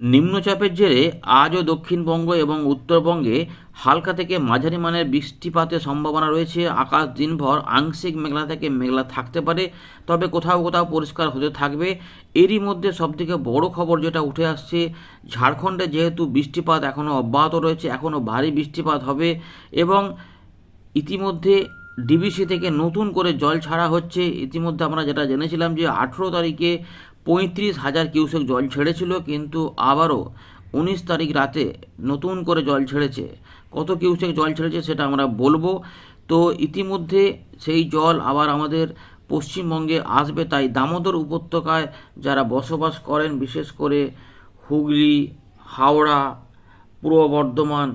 নিম্নচাপের জেরে আজও দক্ষিণবঙ্গ এবং উত্তরবঙ্গে হালকা থেকে মাঝারি মানের বৃষ্টিপাতের সম্ভাবনা রয়েছে। আকাশ দিনভর আংশিক মেঘলা থেকে মেঘলা থাকতে পারে, তবে কোথাও কোথাও পরিষ্কার হতে থাকবে। এরই মধ্যে সবথেকে বড় খবর যেটা উঠে আসছে, ঝাড়খণ্ডে যেহেতু বৃষ্টিপাত এখনও অব্যাহত রয়েছে এখনও ভারী বৃষ্টিপাত হবে এবং ইতিমধ্যে ডিবিসি থেকে নতুন করে জল ছাড়া হচ্ছে। ইতিমধ্যে আমরা যেটা জেনেছিলাম যে আঠেরো তারিখে পঁয়ত্রিশ হাজার কিউসেক জল ছেড়েছিল, কিন্তু আবারও উনিশ তারিখ রাতে নতুন করে জল ছেড়েছে। কত কিউসেক জল ছেড়েছে সেটা আমরা বলব। তো ইতিমধ্যে সেই জল আবার আমাদের পশ্চিমবঙ্গে আসবে, তাই দামোদর উপত্যকায় যারা বসবাস করেন, বিশেষ করে হুগলি, হাওড়া, পূর্ব বর্ধমান,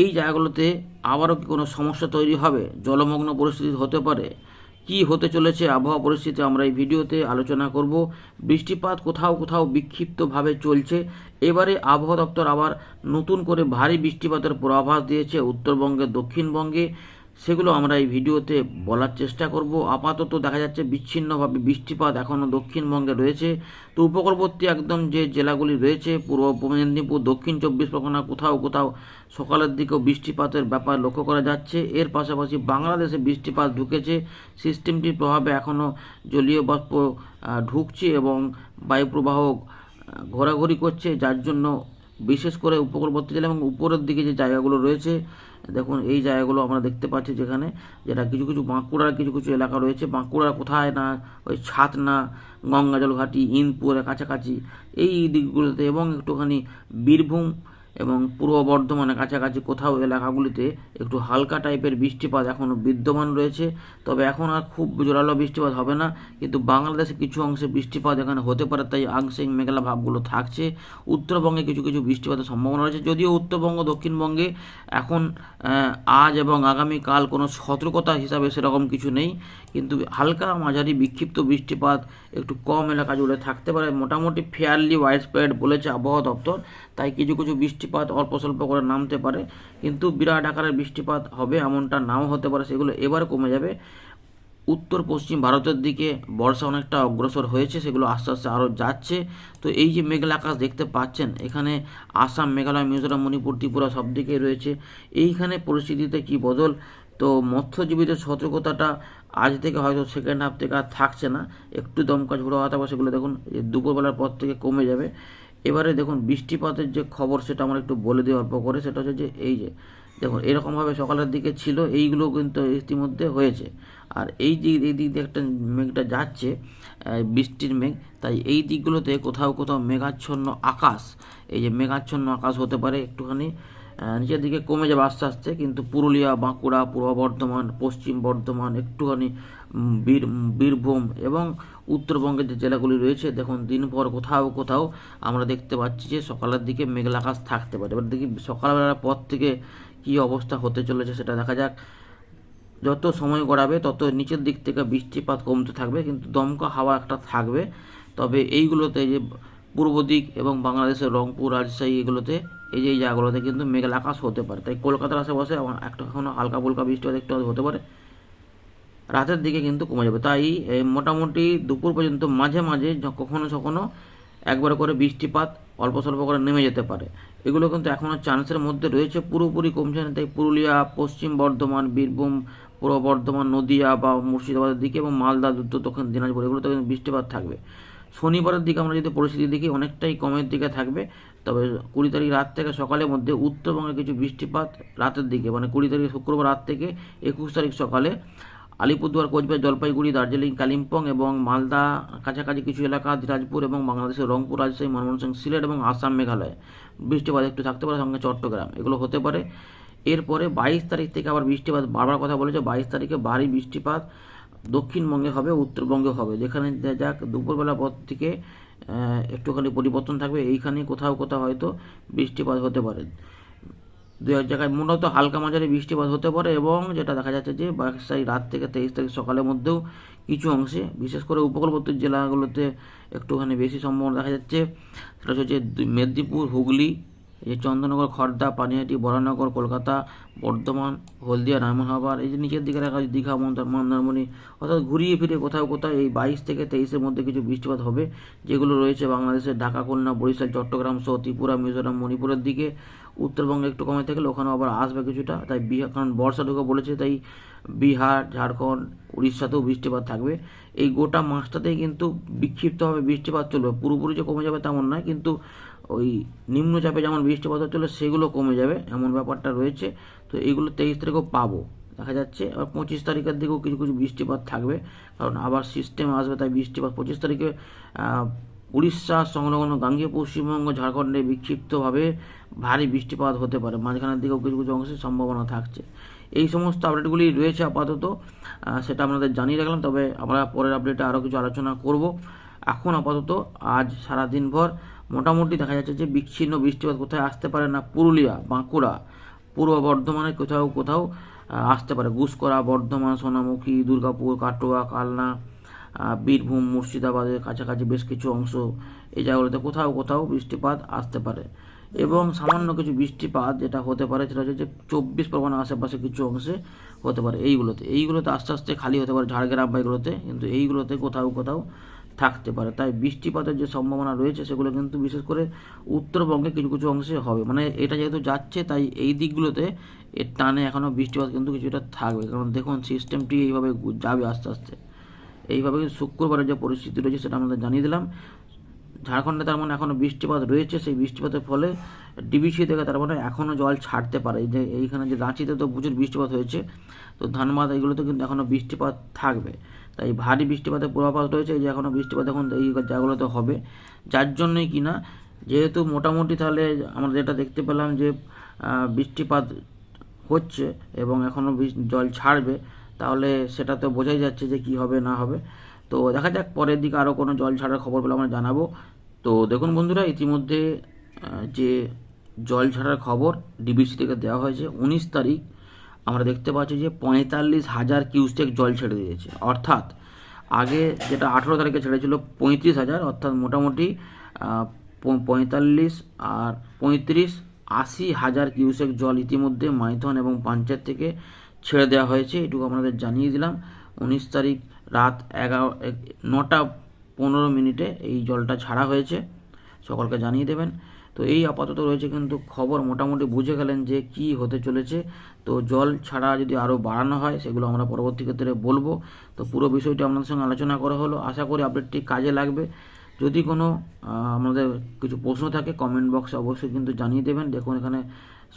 এই জায়গাগুলোতে আবারও কি কোনো সমস্যা তৈরি হবে? জলমগ্ন পরিস্থিতি হতে পারে? কি হতে চলেছে আবহাওয়া পরিস্থিতি আমরা এই ভিডিওতে আলোচনা করব। বৃষ্টিপাত কোথাও কোথাও বিক্ষিপ্তভাবে চলছে। এবারে আবহাওয়া দপ্তর আবার নতুন করে ভারী বৃষ্টিপাতের পূর্বাভাস দিয়েছে উত্তরবঙ্গে দক্ষিণবঙ্গে। সেগুলো আমরা এই ভিডিওতে বলার চেষ্টা করব। আপাতত দেখা যাচ্ছে বিচ্ছিন্নভাবে বৃষ্টিপাত এখনও দক্ষিণবঙ্গে রয়েছে। তো উপকূলবর্তী একদম যে জেলাগুলি রয়েছে, পূর্ব মেদিনীপুর, দক্ষিণ চব্বিশ পরগনা, কোথাও কোথাও সকালের দিকেও বৃষ্টিপাতের ব্যাপার লক্ষ্য করা যাচ্ছে। এর পাশাপাশি বাংলাদেশে বৃষ্টিপাত ঢুকেছে। সিস্টেমটির প্রভাবে এখনও জলীয় বাষ্প ঢুকছে এবং বায়ুপ্রবাহ ঘোরাঘুরি করছে। যার জন্য বিশেষ করে উপকূলবর্তী জেলা এবং উপরের দিকে যে জায়গাগুলো রয়েছে, দেখুন এই জায়গাগুলো আমরা দেখতে পাচ্ছি যেখানে যেটা কিছু কিছু বাঁকুড়ার কিছু কিছু এলাকা রয়েছে। বাঁকুড়ার কোথায় না, ওই ছাতনা গঙ্গাজল ঘাটি, ইনপুরের কাছাকাছি, এই দিকগুলোতে এবং একটুখানি বীরভূম এবং পূর্ব বর্ধমানের কাছাকাছি কোথাও এলাকাগুলিতে একটু হালকা টাইপের বৃষ্টিপাত এখনও বিদ্যমান রয়েছে। তবে এখন আর খুব জোরালো বৃষ্টিপাত হবে না, কিন্তু বাংলাদেশে কিছু অংশে বৃষ্টিপাত এখানে হতে পারে, তাই আংশিক মেঘলা ভাবগুলো থাকছে। উত্তরবঙ্গে কিছু কিছু বৃষ্টিপাতের সম্ভাবনা রয়েছে, যদিও উত্তরবঙ্গ, দক্ষিণবঙ্গে এখন আজ এবং আগামীকাল কোনো সতর্কতা হিসাবে সেরকম কিছু নেই, কিন্তু হালকা মাঝারি বিক্ষিপ্ত বৃষ্টিপাত একটু কম এলাকা জুড়ে থাকতে পারে। মোটামুটি ফেয়ারলি ওয়াইড স্প্রেড বলেছে আবহাওয়া দপ্তর। তাই কিছু কিছু বৃষ্টিপাত অল্প স্বল্প করে নামতে পারে। কিন্তু বিরাট আকারের বৃষ্টিপাত হবে এমনটা নাও হতে পারে, সেগুলো এবার কমে যাবে। উত্তর পশ্চিম ভারতের দিকে বর্ষা অনেকটা অগ্রসর হয়েছে, সেগুলো আস্তে আস্তে আরও যাচ্ছে। তো এই যে মেঘলা আকাশ দেখতে পাচ্ছেন, এখানে আসাম, মেঘালয়, মিজোরাম, মণিপুর, ত্রিপুরা সব দিকেই রয়েছে। এইখানে পরিস্থিতিতে কি বদল? তো মৎস্যজীবীদের সতর্কতাটা আজ থেকে হয়তো সেকেন্ড হাফ থেকে আর থাকছে না। একটু দমকা ঝোড়ো হাওয়া সেগুলো দেখুন, দুপুরবেলার পর থেকে কমে যাবে। এবারে দেখুন, বৃষ্টিপাতের যে খবর সেটা আমার একটু বলে দিই অল্প করে, সেটা হচ্ছে যে এই যে, দেখুন, এরকমভাবে সকালের দিকে ছিল, এইগুলো কিন্তু ইতিমধ্যে হয়েছে। আর এই দিক এই দিক দিয়ে একটা মেঘটা যাচ্ছে বৃষ্টির মেঘ, তাই এই দিকগুলোতে কোথাও কোথাও মেঘাচ্ছন্ন আকাশ, এই যে মেঘাচ্ছন্ন আকাশ হতে পারে একটুখানি নিচের দিকে কমে যাবে আস্তে আস্তে, কিন্তু পুরুলিয়া, বাঁকুড়া, পূর্ব বর্ধমান, পশ্চিম বর্ধমান, একটুখানি বীর বীরভূম এবং উত্তরবঙ্গের যে জেলাগুলি রয়েছে, দেখুন দিনভর কোথাও কোথাও আমরা দেখতে পাচ্ছি যে সকালের দিকে মেঘলা আকাশ থাকতে পারে। এবার দেখি সকালবেলার পর থেকে কী অবস্থা হতে চলেছে সেটা দেখা যাক। যত সময় গড়াবে, তত নিচের দিক থেকে বৃষ্টিপাত কমতে থাকবে, কিন্তু দমকা হাওয়া একটা থাকবে। তবে এইগুলোতে যে পূর্ব দিক এবং বাংলাদেশের রংপুর, রাজশাহী, এগুলোতে এই যে এই জায়গাগুলোতে কিন্তু মেঘলা আকাশ হতে পারে। তাই কলকাতার আশেপাশে একটা কখনো হালকা ফুলকা বৃষ্টিপাত একটু হতে পারে। রাতের দিকে কিন্তু কমে যাবে। তাই মোটামুটি দুপুর পর্যন্ত মাঝে মাঝে কখনো কখনো একবার করে বৃষ্টিপাত অল্প স্বল্প করে নেমে যেতে পারে। এগুলো কিন্তু এখনও চান্সের মধ্যে রয়েছে পুরোপুরি কমছে না। তাই পুরুলিয়া, পশ্চিম বর্ধমান, বীরভূম, পূর্ব বর্ধমান, নদিয়া বা মুর্শিদাবাদের দিকে এবং মালদা, উত্তর দক্ষিণ দিনাজপুর এগুলোতে কিন্তু বৃষ্টিপাত থাকবে। শনিবারের দিকে আমরা যদি পরিস্থিতি দেখি, অনেকটাই কমের দিকে থাকবে। তবে কুড়ি তারিখ রাত থেকে সকালের মধ্যে উত্তরবঙ্গে কিছু বৃষ্টিপাত রাতের দিকে মানে কুড়ি তারিখ শুক্রবার রাত থেকে একুশ তারিখ সকালে আলিপুরদুয়ার, কোচবিহার, জলপাইগুড়ি, দার্জিলিং, কালিম্পং এবং মালদা, কাছাকাছি কিছু এলাকা, দিনাজপুর এবং বাংলাদেশের রংপুর, রাজশাহী, ময়মনসিংহ, সিলেট এবং আসাম, মেঘালয়। বৃষ্টিপাত একটু থাকতে পারে সঙ্গে চট্টগ্রাম, এগুলো হতে পারে। এরপরে বাইশ তারিখ থেকে আবার বৃষ্টিপাত বারবার কথা বলেছে। বাইশ তারিখে ভারী বৃষ্টিপাত দক্ষিণবঙ্গে হবে, উত্তরবঙ্গে হবে। যেখানে যাক, দুপুরবেলা পর থেকে একটুখানি পরিবর্তন থাকবে, এইখানে কোথাও কোথাও হয়তো বৃষ্টিপাত হতে পারে। দু এক জায়গায় মূলত হালকা মাঝারি বৃষ্টিপাত হতে পারে এবং যেটা দেখা যাচ্ছে যে বাইশ তারিখ রাত থেকে তেইশ তারিখ সকালের মধ্যেও কিছু অংশে, বিশেষ করে উপকূলবর্তী জেলাগুলোতে একটুখানি বেশি সম্ভাবনা দেখা যাচ্ছে। সেটা হচ্ছে মেদিনীপুর, হুগলি এই যে চন্দননগর খড়দা পানিহাটি বরানগর, কলকাতা, বর্ধমান, হলদিয়া রায়মোহনহাবার এই যে নিচের দিকে রাখা দীঘা, মন্দার, মন্দারমণি, অর্থাৎ ঘুরিয়ে ফিরে কোথাও কোথাও এই বাইশ থেকে তেইশের মধ্যে কিছু বৃষ্টিপাত হবে, যেগুলো রয়েছে বাংলাদেশের ঢাকা, খুলনা, বরিশাল, চট্টগ্রাম, সহ ত্রিপুরা, মিজোরাম, মণিপুরের দিকে। উত্তরবঙ্গে একটু কমে থাকলে ওখানে আবার আসবে কিছুটা, তাই বিহার কারণ বর্ষা ঢুকে বলেছে তাই বিহার, ঝাড়খণ্ড, উড়িষ্যাতেও বৃষ্টিপাত থাকবে। এই গোটা মাসটাতেই কিন্তু বিক্ষিপ্তভাবে বৃষ্টিপাত চলবে, পুরোপুরি যে কমে যাবে তেমন নয়, কিন্তু ওই নিম্নচাপে যেমন বৃষ্টিপাত হচ্ছিল, সেগুলো কমে যাবে, এমন ব্যাপারটা রয়েছে। তো এইগুলো তেইশ তারিখও পাবো। দেখা যাচ্ছে আর পঁচিশ তারিখের দিকেও কিছু কিছু বৃষ্টিপাত থাকবে। কারণ আবার সিস্টেম আসবে, তাই বৃষ্টিপাত পঁচিশ তারিখে উড়িষ্যা, সংলগ্ন গাঙ্গে পশ্চিমবঙ্গ, ঝাড়খণ্ডে বিক্ষিপ্তভাবে ভারী বৃষ্টিপাত হতে পারে। মাঝখানের দিকেও কিছু কিছু অংশে সম্ভাবনা থাকছে। এই সমস্ত আপডেটগুলি রয়েছে আপাতত সেটা আপনাদের জানিয়ে রাখলাম। তবে আমরা পরের আপডেটে আরও কিছু আলোচনা করব। এখন আপাতত আজ সারা দিনভর মোটামুটি দেখা যাচ্ছে যে বিচ্ছিন্ন বৃষ্টিপাত কোথায় আসতে পারে না। পুরুলিয়া, বাঁকুড়া, পূর্ব বর্ধমানে কোথাও কোথাও আসতে পারে। গুসকরা বর্ধমান, সোনামুখী, দুর্গাপুর, কাটোয়া, কালনা বীরভূম, মুর্শিদাবাদের কাছাকাছি বেশ কিছু অংশ। এই জায়গাগুলোতে কোথাও কোথাও বৃষ্টিপাত আসতে পারে। এবং সামান্য কিছু বৃষ্টিপাত যেটা হতে পারে, সেটা হচ্ছে যে চব্বিশ পরগনা আশেপাশে কিছু অংশে হতে পারে। এইগুলোতে এইগুলোতে আস্তে আস্তে খালি হতে পারে ঝাড়গ্রাম বা এগুলোতে। কিন্তু এইগুলোতে কোথাও কোথাও থাকতে পারে। তাই বৃষ্টিপাতের যে সম্ভাবনা রয়েছে, সেগুলো কিন্তু বিশেষ করে উত্তরবঙ্গে কিছু কিছু অংশে হবে। মানে এটা যেহেতু যাচ্ছে, তাই এই দিকগুলোতে এর টানে এখনও বৃষ্টিপাত কিন্তু কিছুটা থাকবে। কারণ দেখুন সিস্টেমটি এইভাবে যাবে আস্তে আস্তে। এইভাবে শুক্রবারের যে পরিস্থিতি রয়েছে, সেটা আমাদের জানিয়ে দিলাম। ঝাড়খণ্ডে তার মানে এখনও বৃষ্টিপাত রয়েছে, সেই বৃষ্টিপাতের ফলে ডিবিসি থেকে তার মানে এখনও জল ছাড়তে পারে। যে এইখানে যে রাঁচিতে তো প্রচুর বৃষ্টিপাত হয়েছে, তো ধানবাদ এইগুলোতে কিন্তু এখনও বৃষ্টিপাত থাকবে। তাই ভারী বৃষ্টিপাতের পূর্বাভাস রয়েছে যে এখনও বৃষ্টিপাত এখন এই জায়গাগুলোতে হবে। যার জন্যই কি না, যেহেতু মোটামুটি তাহলে আমরা যেটা দেখতে পেলাম যে বৃষ্টিপাত হচ্ছে এবং এখনও জল ছাড়বে, তাহলে সেটা তো বোঝাই যাচ্ছে যে কি হবে না হবে। তো দেখা যাক, পরের দিকে আরও কোনো জল ছাড়ার খবর পেলে আমরা জানাব। তো দেখুন বন্ধুরা, ইতিমধ্যে যে জল ছাড়ার খবর ডিবিসি থেকে দেওয়া হয়েছে, উনিশ তারিখ আমরা দেখতে পাচ্ছি যে পঁয়তাল্লিশ হাজার কিউসেক জল ছেড়ে দিয়েছে। অর্থাৎ আগে যেটা আঠেরো তারিখে ছেড়েছিল, পঁয়ত্রিশ হাজার, অর্থাৎ মোটামুটি পঁয়তাল্লিশ আর পঁয়ত্রিশ, আশি হাজার কিউসেক জল ইতিমধ্যে মাইথন এবং পাঞ্চায়েত থেকে ছেড়ে দেওয়া হয়েছে। এটুকু আপনাদের জানিয়ে দিলাম। উনিশ তারিখ রাত এগারো নটা পনেরো মিনিটে এই জলটা ছাড়া হয়েছে। সকলকে জানিয়ে দেবেন। তো এই আপাতত রয়েছে কিন্তু খবর মোটামুটি বুঝে গেলেন যে কি হতে চলেছে। তো জল ছাড়া যদি আরও বাড়ানো হয়, সেগুলো আমরা পরবর্তী ক্ষেত্রে বলব। তো পুরো বিষয়টি আপনাদের সঙ্গে আলোচনা করা হলো। আশা করি আপডেটটি কাজে লাগবে। যদি কোনো আমাদের কিছু প্রশ্ন থাকে কমেন্ট বক্সে অবশ্যই কিন্তু জানিয়ে দেবেন। দেখুন এখানে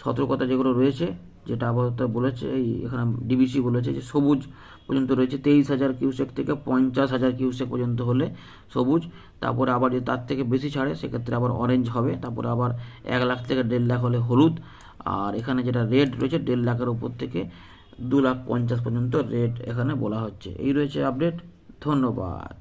সতর্কতা যেগুলো রয়েছে, যেটা আপাতত বলেছে, এই এখানে ডিবিসি বলেছে যে সবুজ পর্যন্ত রয়েছে, তেইশ হাজার কিউসেক থেকে পঞ্চাশ হাজার কিউসেক পর্যন্ত হলে সবুজ, তারপরে আবার যদি তার থেকে বেশি ছাড়ে, সেক্ষেত্রে আবার অরেঞ্জ হবে, তারপরে আবার এক লাখ থেকে দেড় লাখ হলে হলুদ, আর এখানে যেটা রেড রয়েছে, দেড় লাখের উপর থেকে দু লাখ পঞ্চাশ পর্যন্ত রেড এখানে বলা হচ্ছে। এই রয়েছে আপডেট ধন্যবাদ।